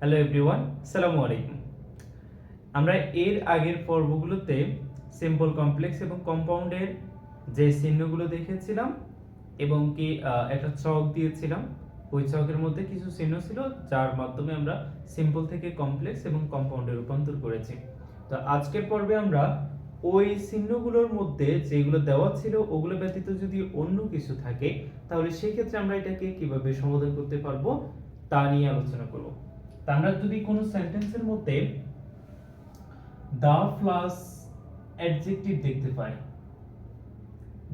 Hello everyone সালামু আলাইকুম আমরা এর আগের পর্বগুলোতে সিম্পল কমপ্লেক্স এবং কম্পাউন্ডের যে চিহ্নগুলো দেখেছিলাম এবং কি একটা চক দিয়েছিলাম, ওই চকের মধ্যে কিছু চিহ্ন ছিল যার মাধ্যমে আমরা সিম্পল থেকে কমপ্লেক্স এবং কম্পাউন্ডে রূপান্তর করেছি। তো আজকের পর্বে আমরা ওই চিহ্নগুলোর মধ্যে যেগুলো দেওয়া ছিল, ওগুলো ব্যতীত যদি অন্য কিছু থাকে, তাহলে সেই ক্ষেত্রে আমরা এটাকে কীভাবে সমাধান করতে পারব তা নিয়ে আলোচনা করব। আমরা যদি কোনো সেন্টেন্সের মধ্যে দা প্লাস অ্যাডজেক্টিভ দেখতে পাই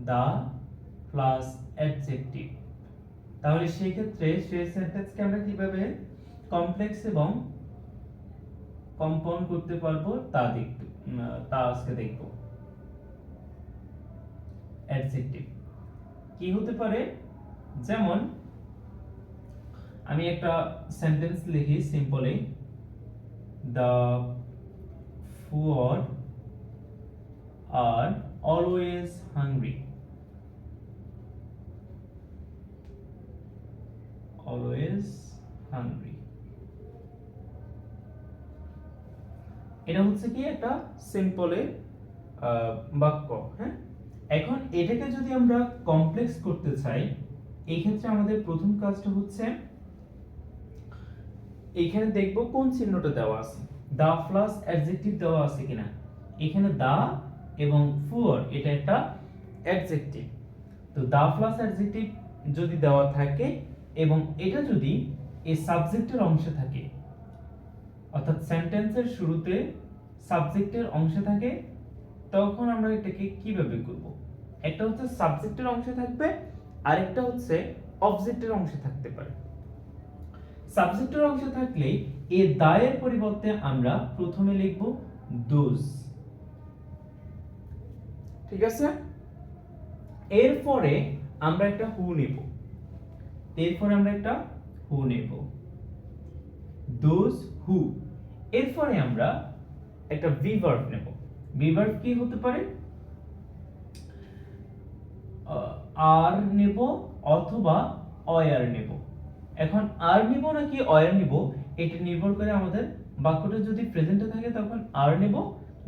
দা প্লাস অ্যাডজেক্টিভ তাহলে সেই ক্ষেত্রে সেই সেন্টেন্সকে আমরা কীভাবে কমপ্লেক্স এবং কম্পাউন্ড করতে পারব তা দেখব তা আজকে দেখব। অ্যাডজেক্টিভ কি হতে পারে? যেমন আমি একটা সেন্টেন্স লিখি simply the poor are always hungry always hungry এটা হচ্ছে কি একটা সিম্পলের বাক্য হ্যাঁ? এখন এটাকে যদি আমরা কমপ্লেক্স করতে চাই এই ক্ষেত্রে আমাদের প্রথম কাজটা হচ্ছে এখানে দেখব কোন চিহ্নটা দেওয়া আছে। দা প্লাস অ্যাডজেক্টিভ দেওয়া আছে কিনা। এখানে দা এবং ফুয়ার, এটা একটা অ্যাডজেক্টিভ। তো দা প্লাস অ্যাডজেক্টিভ যদি দেওয়া থাকে এবং এটা যদি এই সাবজেক্টের অংশে থাকে, অর্থাৎ সেন্টেন্সের শুরুতে সাবজেক্টের অংশে থাকে, তখন আমরা এটাকে কীভাবে করব? একটা হচ্ছে সাবজেক্টের অংশে থাকবে, আরেকটা হচ্ছে অবজেক্টের অংশে থাকতে পারে। সাবজেক্টের অংশে থাকলে এ দায়ের পরিবর্তে আমরা প্রথমে লিখব দোজ ঠিক আছে? এরপরে আমরা একটা হু নেব। এরপরে আমরা একটা হু নেব। Those who. এরপরে আমরা একটা ভিভার্ব নেব। ভিভার্ব কি হতে পারে? আর নেব অথবা অয়ার নেব। এখন আর নিব নাকি অয়ার নিব? এটা নির্ভর করে আমাদের বাক্যটা যদি প্রেজেন্টে থাকে তখন আর নেব,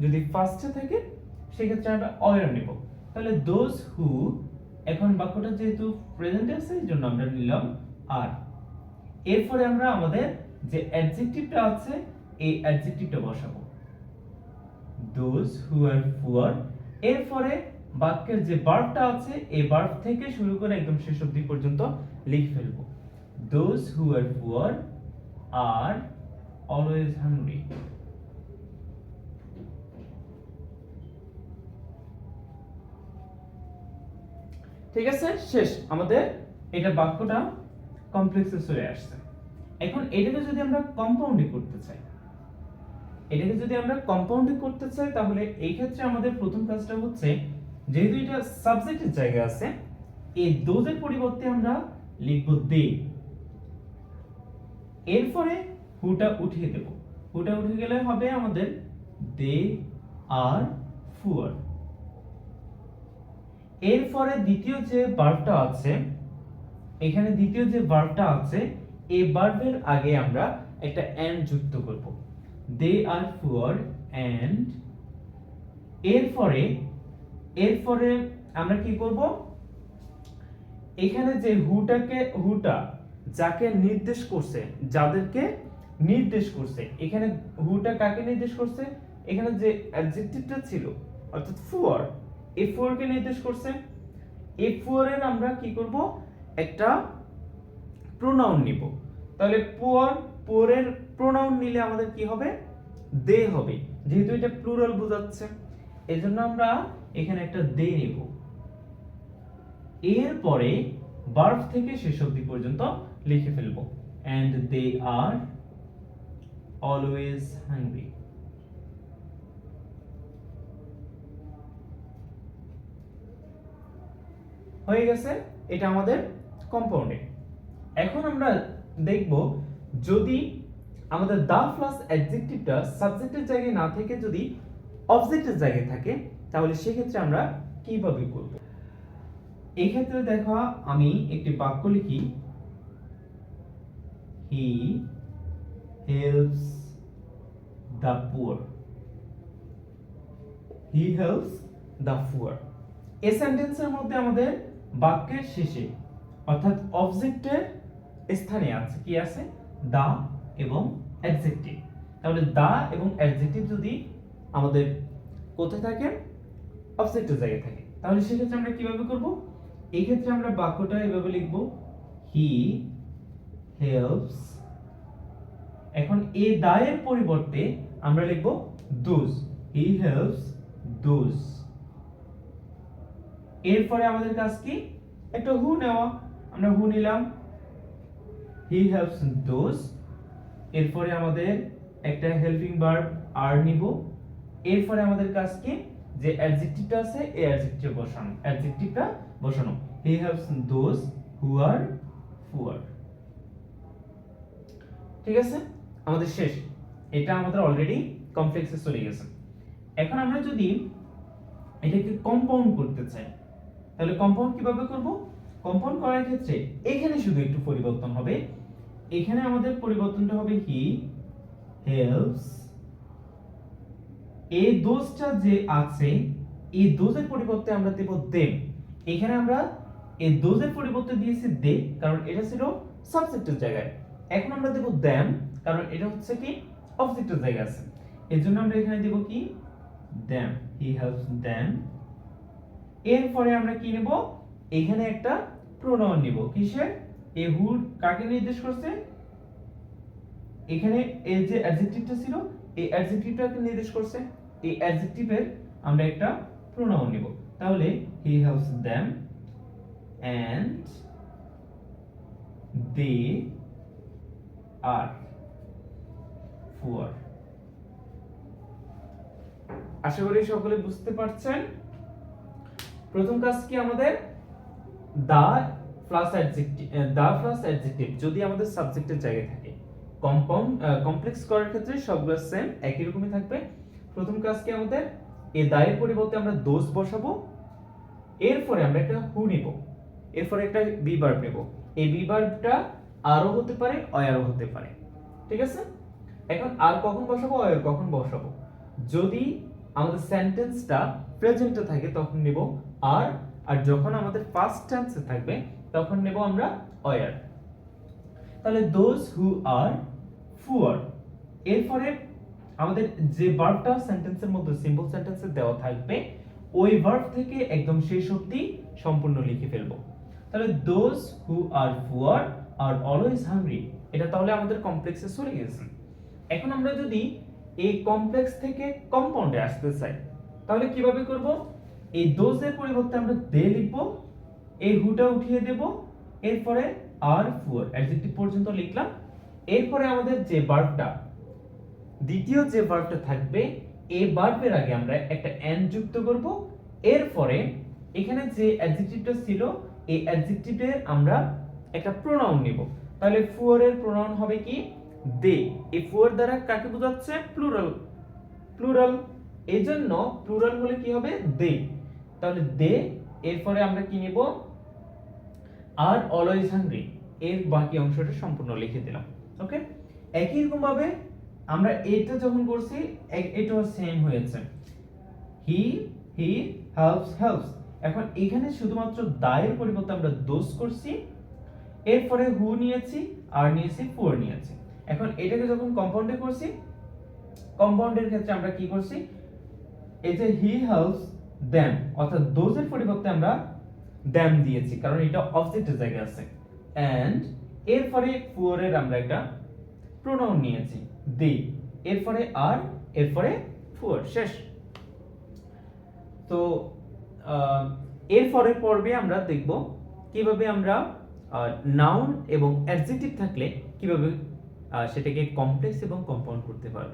যদি ফার্স্টে থাকে, সেক্ষেত্রে আমরা অয়ার নেব। তাহলে দোজ হু এখন বাক্যটা যেহেতু প্রেজেন্টে আছে, এই জন্য আমরা নিলাম আর। এরপরে আমরা আমাদের যে অ্যাডজেক্টিভটা আছে, এই অ্যাডজেক্টিভটা বসাবো। দোজ হু আর পুয়ার এরপরে বাক্যের যে ভার্বটা আছে, এই ভার্ব থেকে শুরু করে একদম শেষ অবধি পর্যন্ত লিখে ফেলব। Those who are poor are always hungry ঠিক আছে, শেষ। আমাদের এটা বাক্যটা কমপ্লেক্সে চলে আসছে। এখন এটাকে যদি আমরা কম্পাউন্ডে করতে চাই, এটাকে যদি আমরা কম্পাউন্ডে করতে চাই, তাহলে এই ক্ষেত্রে আমাদের প্রথম কাজটা হচ্ছে, যেহেতু এটা সাবজেক্টের জায়গায় আছে, এই দোজের পরিবর্তে আমরা লিখব দে এরপরে হুটা উঠিয়ে দেব। হুটা উঠে গেলে হবে আমাদের দে আর ফুয়ার। এরপরে দ্বিতীয় যে ভার্বটা আছে, এখানে দ্বিতীয় যে ভার্বটা আছে এই ভার্বের আগে আমরা একটা এন্ড যুক্ত করব। দে আর ফুয়ার এন্ড এরপরে এরপরে আমরা কি করব? এখানে যে হুটাকে, হুটা যাকে নির্দেশ করছে, যাদেরকে নির্দেশ করছে। এখানে হুটা কাকে নির্দেশ করছে? এখানে যে অ্যাডজেক্টিভটা ছিল, অর্থাৎ ফুয়ার এই ফুয়ারকে নির্দেশ করছে। এই ফুয়ারের আমরা কি করব? একটা প্রোনাউন নিব। তাহলে পুয়ার পুয়ারের প্রোনাউন নিলে আমাদের কি হবে? দে হবে। যেহেতু এটা প্লুরাল বোঝাচ্ছে, এজন্য আমরা এখানে একটা দে নেব। এরপরে ভার্ব থেকে শেষ অবধি পর্যন্ত লিখে ফেলব। And they are always hungry হয়ে গেছে, এটা আমাদের কম্পাউন্ডে এখন আমরা দেখব যদি আমাদের দা প্লাস অ্যাডজেক্টিভটা সাবজেক্টের জায়গায় না থেকে যদি অবজেক্টের জায়গায় থাকে, তাহলে সেক্ষেত্রে আমরা কীভাবে করব? এই ক্ষেত্রে দেখা আমি একটি বাক্য লিখি। He helps the poor he helps the poor এই সেন্টেন্সের মধ্যে আমাদের বাক্যের শেষে, অর্থাৎ অবজেক্টের স্থানে আছে, কি আছে? দা এবং অ্যাডজেক্টিভ তাহলে দা এবং অ্যাডজেক্টিভ যদি আমাদের কোথায় থাকে? অবজেক্টের জায়গায় থাকে। তাহলে সেক্ষেত্রে আমরা কীভাবে করব? এই ক্ষেত্রে আমরা বাক্যটা এভাবে লিখব হি হেল্পস এখন এই দায়ের পরিবর্তে আমরা লিখব দোজ হি হেল্পস দোজ এরপরে আমাদের কাজ কি? একটা হু নেওয়া। আমরা হু নিলাম। হি হেল্পস দোজ এরপরে আমাদের একটা হেল্পিং ভার্ব আর নিব। এরপরে আমাদের কাজ কি? যে অ্যাডজেক্টিভটা আছে, এই অ্যাডজেক্টিভ বসানো। অ্যাডজেক্টিভটা বসানো। He helps those who are poor ঠিক আছে? আমাদের শেষ। এটা আমাদের অলরেডি কমপ্লেক্সে চলে গেছে। এখন আমরা যদি এটাকে কম্পাউন্ড করতে চাই, তাহলে কম্পাউন্ড কীভাবে করব? কম্পাউন্ড করার ক্ষেত্রে এখানে শুধু একটু পরিবর্তন হবে। এখানে আমাদের পরিবর্তনটা হবে হি হেল্পস এই দোষটা যে আছে, এই দোষের পরিবর্তে আমরা দেব দেম এখানে আমরা এই দোষের পরিবর্তে দিয়েছি দে কারণ এটা ছিল সাবজেক্টের জায়গায়। এখন আমরা দেব দ্যাম কারণ এটা হচ্ছে কি অবজেক্টের জায়গায় আছে। এর জন্য আমরা এখানে দেব কি? দ্যাম হি হেল্পস দ্যাম এরপরে আমরা কি নেব? এখানে একটা প্রোনাউন নিব। কিসের? এ হুড কাকে নির্দেশ করছে? এখানে এই যে অ্যাডজেক্টিভটা ছিল এই অ্যাডজেক্টিভটাকে নির্দেশ করছে? এই অ্যাডজেক্টিভের আমরা একটা প্রোনাউন নিব। তাহলে he helps them and they are poor আশা করি সকলে বুঝতে পারছেন। প্রথম কাজ কি আমাদের? The plus adjective the plus adjective যদি আমাদের সাবজেক্টের জায়গায় থাকে। কম্পাউন্ড কমপ্লেক্স করার ক্ষেত্রে সবগুলো সেম একই রকমই থাকবে। প্রথম কাজ কি আমাদের? এ দায়ের পরিবর্তে আমরা দোষ বসাবো। এরপরে আমরা একটা হু নিব। এরপরে একটা বি ভার্ব নেব। এই বি ভার্বটা আরও হতে পারে, অয়ারও হতে পারে। ঠিক আছে? এখন আর কখন বসাবো, অয়ার কখন বসাবো? যদি আমাদের সেন্টেন্সটা প্রেজেন্টে থাকে, তখন নেব আর আর যখন আমাদের ফার্স্ট টেন্সে থাকবে, তখন নেব আমরা অয়ার। তাহলে দোজ হু আর ফুয়ার এরপরে আমাদের যে ভার্বটা সেন্টেন্সের মধ্যে সিম্পল সেন্টেন্সে দেওয়া থাকবে, ওই ভার্ব থেকে একদম শেষ অবধি সম্পূর্ণ লিখে ফেলব। তাহলে those who are poor are always hungry এটা তাহলে আমাদের কমপ্লেক্সে চলে গেছে। এখন আমরা যদি এই কমপ্লেক্স থেকে কম্পাউন্ডে আসতে চাই, তাহলে কীভাবে করব? এই দোজের পরিবর্তে আমরা দে লিখব, এই হুটা উঠিয়ে দেব, এরপরে আর ফোর অ্যাডজেক্টিভ পর্যন্ত লিখলাম। এরপরে আমাদের যে ভার্বটা দ্বিতীয় যে ভার্বটা থাকবে, এই ভার্বের আগে আমরা একটা এন যুক্ত করব। এরপরে এখানে যে অ্যাডজেক্টিভটা ছিল, এই অ্যাডজেক্টিভে আমরা একটা প্রোনাউন নিব। তাহলে ফুয়ারের প্রোনাউন হবে কি? দে। এই ফুয়ার দ্বারা কাকে বোঝাচ্ছে? প্লুরাল প্লুরাল এই জন্য প্লুরাল হলে কি হবে? দে। তাহলে দে, এরপরে আমরা কি নিব? আর অলওয়েজ হাংরি এর বাকি অংশটা সম্পূর্ণ লিখে দিলাম। ওকে একই রকম ভাবে আমরা এটা যখন করছি এটাও সেম হয়েছে। হি হি হেল্পস হেল্পস এখন এখানে শুধুমাত্র দায়ের পরিবর্তে আমরা দোষ করছি। এরপরে হু নিয়েছি আর নিয়েছি ফোর নিয়েছি। এখন এটাকে যখন কম্পাউন্ডে করছি কম্পাউন্ডের ক্ষেত্রে আমরা কি করছি? এই যে হি হেল্পস দেম অর্থাৎ দোজের পরিবর্তে আমরা দেম দিয়েছি, কারণ এটা অবজেক্টের জায়গায় আছে। এন্ড এরপরে পুয়ারের আমরা একটা প্রোনাউন নিয়েছি দে এরপরে আর এরপরে পুয়ার শেষ। তো এরপরে পর্বে আমরা দেখব কীভাবে আমরা নাউন এবং অ্যাডজেক্টিভ থাকলে কীভাবে সেটাকে কমপ্লেক্স এবং কম্পাউন্ড করতে পারব?